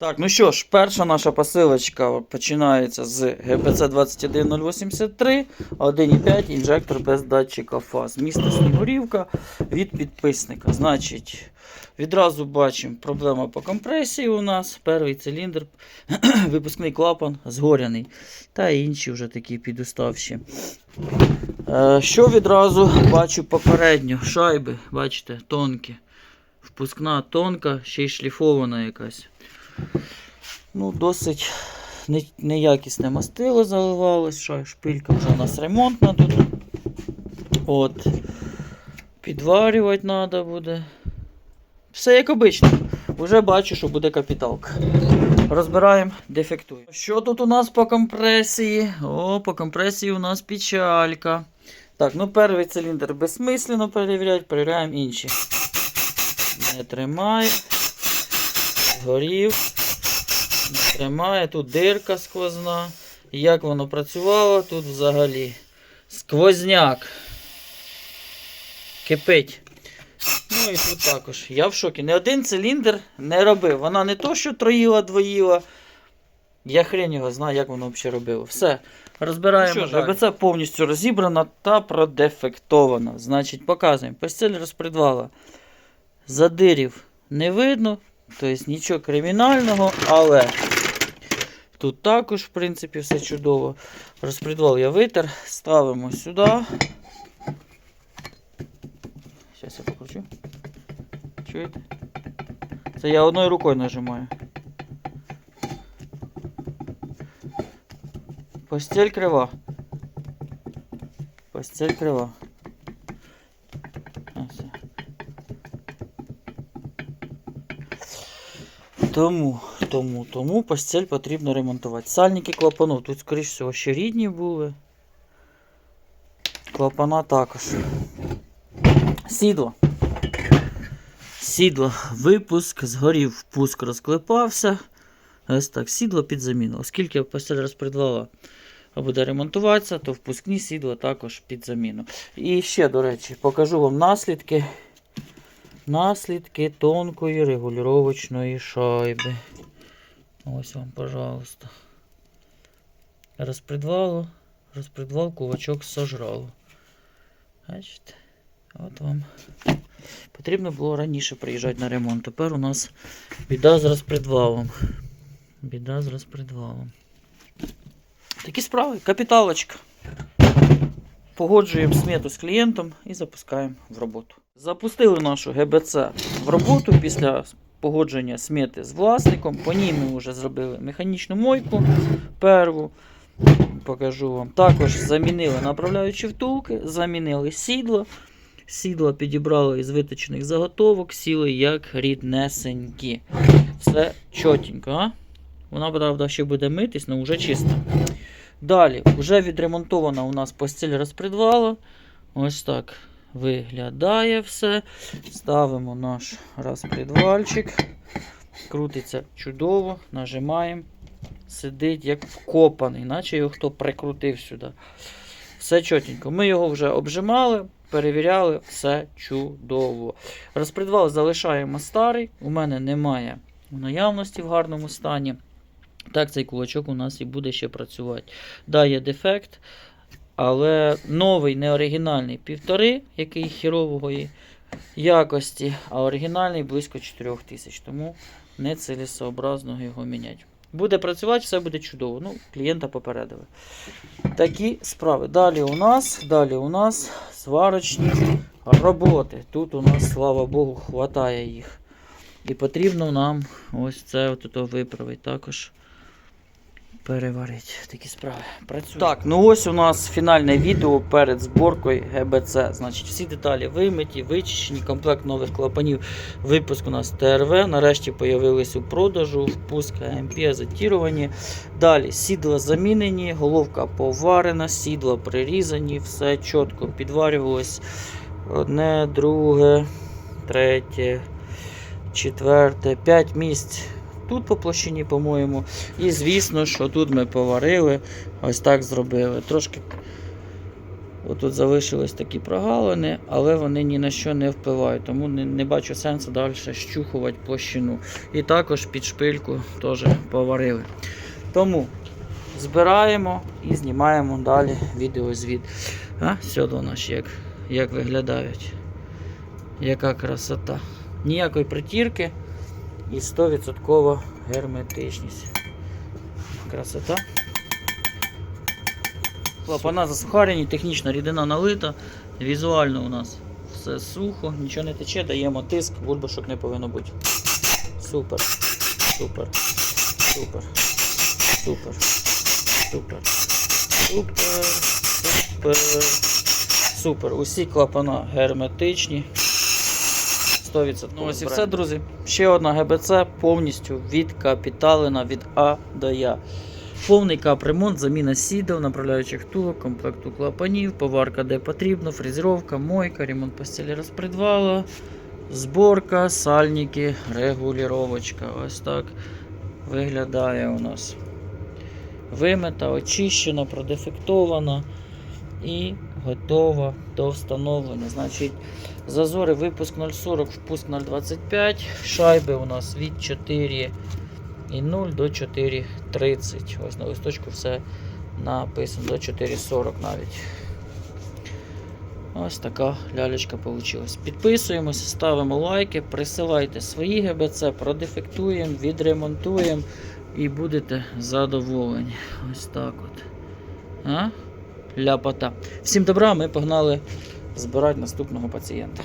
Так, ну що ж, перша наша посилочка починається з ГБЦ 21083, 1,5 інжектор без датчика фаз. Місто Снігурівка від підписника. Значить, відразу бачимо проблема по компресії у нас. Перший циліндр, випускний клапан згоряний. Та інші вже такі підуставші. Е, що відразу бачу попередньо? Шайби, бачите, тонкі. Впускна тонка, ще й шліфована якась. Ну, досить неякісне мастило заливалось, що шпилька вже у нас ремонтна тут. От. Підварювати треба буде. Все як обично. Уже бачу, що буде капіталка. Розбираємо, дефектуємо. Що тут у нас по компресії? О, по компресії у нас печалька. Так, ну перший циліндр безсмислено перевіряти, перевіряємо інші. Не тримає. Згорів. Не тримає. Тут дирка сквозна. Як воно працювало тут взагалі? Сквозняк. Кипить. Ну і тут також. Я в шокі. Не один циліндр не робив. Вона не то, що троїла, двоїла. Я хрен його знаю, як воно взагалі робило. Все. Розбираємо. Ну ГБЦ повністю розібрана та продефектована. Значить, показуємо. Постель розпредвала. Задирів не видно. Тобто нічого кримінального, але тут також, в принципі, все чудово. Розпредвал я витер. Ставимо сюди. Зараз я покручу. Чуєте? Це я одною рукою нажимаю. Постель крива. Постель крива. Тому, тому, тому постель потрібно ремонтувати. Сальники клапанов. Тут, скоріш всього, ще рідні були. Клапана також. Сідло. Сідло. Випуск, згорів, впуск розклепався. Ось так, сідло під заміну. Оскільки постель розпредвала буде ремонтуватися, то впускні сідла також під заміну. І ще, до речі, покажу вам наслідки. Наслідки тонкої регулювачної шайби. Ось вам, пожалуйста. Розпредвало, розпредвал кулачок сожрало. Бачите? От вам. Потрібно було раніше приїжджати на ремонт. Тепер у нас біда з розпредвалом. Біда з розпредвалом. Такі справи, капіталочка. Погоджуємо смету з клієнтом і запускаємо в роботу. Запустили нашу ГБЦ в роботу після погодження смети з власником. По ній ми вже зробили механічну мойку перву. Покажу вам. Також замінили направляючі втулки, замінили сідло. Сідло підібрали із виточених заготовок, сіли як ріднесенькі. Все чотенько? Вона, правда, ще буде митись, але вже чисто. Далі, вже відремонтована у нас постіль розпредвала. Ось так виглядає все. Ставимо наш розпредвальчик. Крутиться чудово, нажимаємо. Сидить як вкопаний, наче його хто прикрутив сюди. Все чотенько. Ми його вже обжимали, перевіряли, все чудово. Розпредвал залишаємо старий. У мене немає наявності в гарному стані. Так, цей кулачок у нас і буде ще працювати. Да, є дефект, але новий, не оригінальний півтори, який хірової якості, а оригінальний близько 4000. Тому нецілесообразно його міняти. Буде працювати, все буде чудово. Ну, клієнта попередили. Такі справи. Далі у нас, далі у нас сварочні роботи. Тут у нас, слава Богу, хватає їх. І потрібно нам ось це виправити також. Переварити такі справи. Працює. Так, ну ось у нас фінальне відео перед зборкою ГБЦ. Значить, всі деталі вимиті, вичищені, комплект нових клапанів. Випуск у нас ТРВ. Нарешті появились у продажу, впуск АМП, азотіровані. Далі сідла замінені, головка поварена, сідла прирізані, все чітко підварювалось. Одне, друге, третє, четверте, п'ять місць. Тут по площині, по-моєму. І звісно, що тут ми поварили, ось так зробили. Трошки Отут залишились такі прогалини, але вони ні на що не впливають, тому не, не бачу сенсу далі щухувати площину. І також під шпильку теж поварили. Тому збираємо і знімаємо далі відеозвіт. А, сьогодні наші як, як виглядають. Яка красота. Ніякої притірки і 100% герметичність. Красота. Клапана засухарені, технічна рідина налита, візуально у нас все сухо, нічого не тече, даємо тиск, бульбашок не повинно бути. Супер, супер, супер, супер, супер, супер, супер, супер. Усі клапана герметичні. 100%. Ну ось і все, друзі. Ще одна ГБЦ повністю відкапіталена від А до Я. Повний капремонт, заміна сідел, направляючих втулок, комплекту клапанів, поварка де потрібно, фрезеровка, мойка, ремонт постелі розпредвала, зборка, сальники, регулювачка. Ось так виглядає у нас. Вимита, очищена, продефектована і готова до встановлення. Значить, зазори випуск 0,40, впуск 0,25, шайби у нас від 4 і 0 до 4,30. Ось на листочку все написано до 4,40 навіть. Ось така лялечка вийшла. Підписуємося, ставимо лайки, присилайте свої ГБЦ, продефектуємо, відремонтуємо і будете задоволені. Ось так от. А? ляпота. Всім добра, ми погнали збирати наступного пацієнта.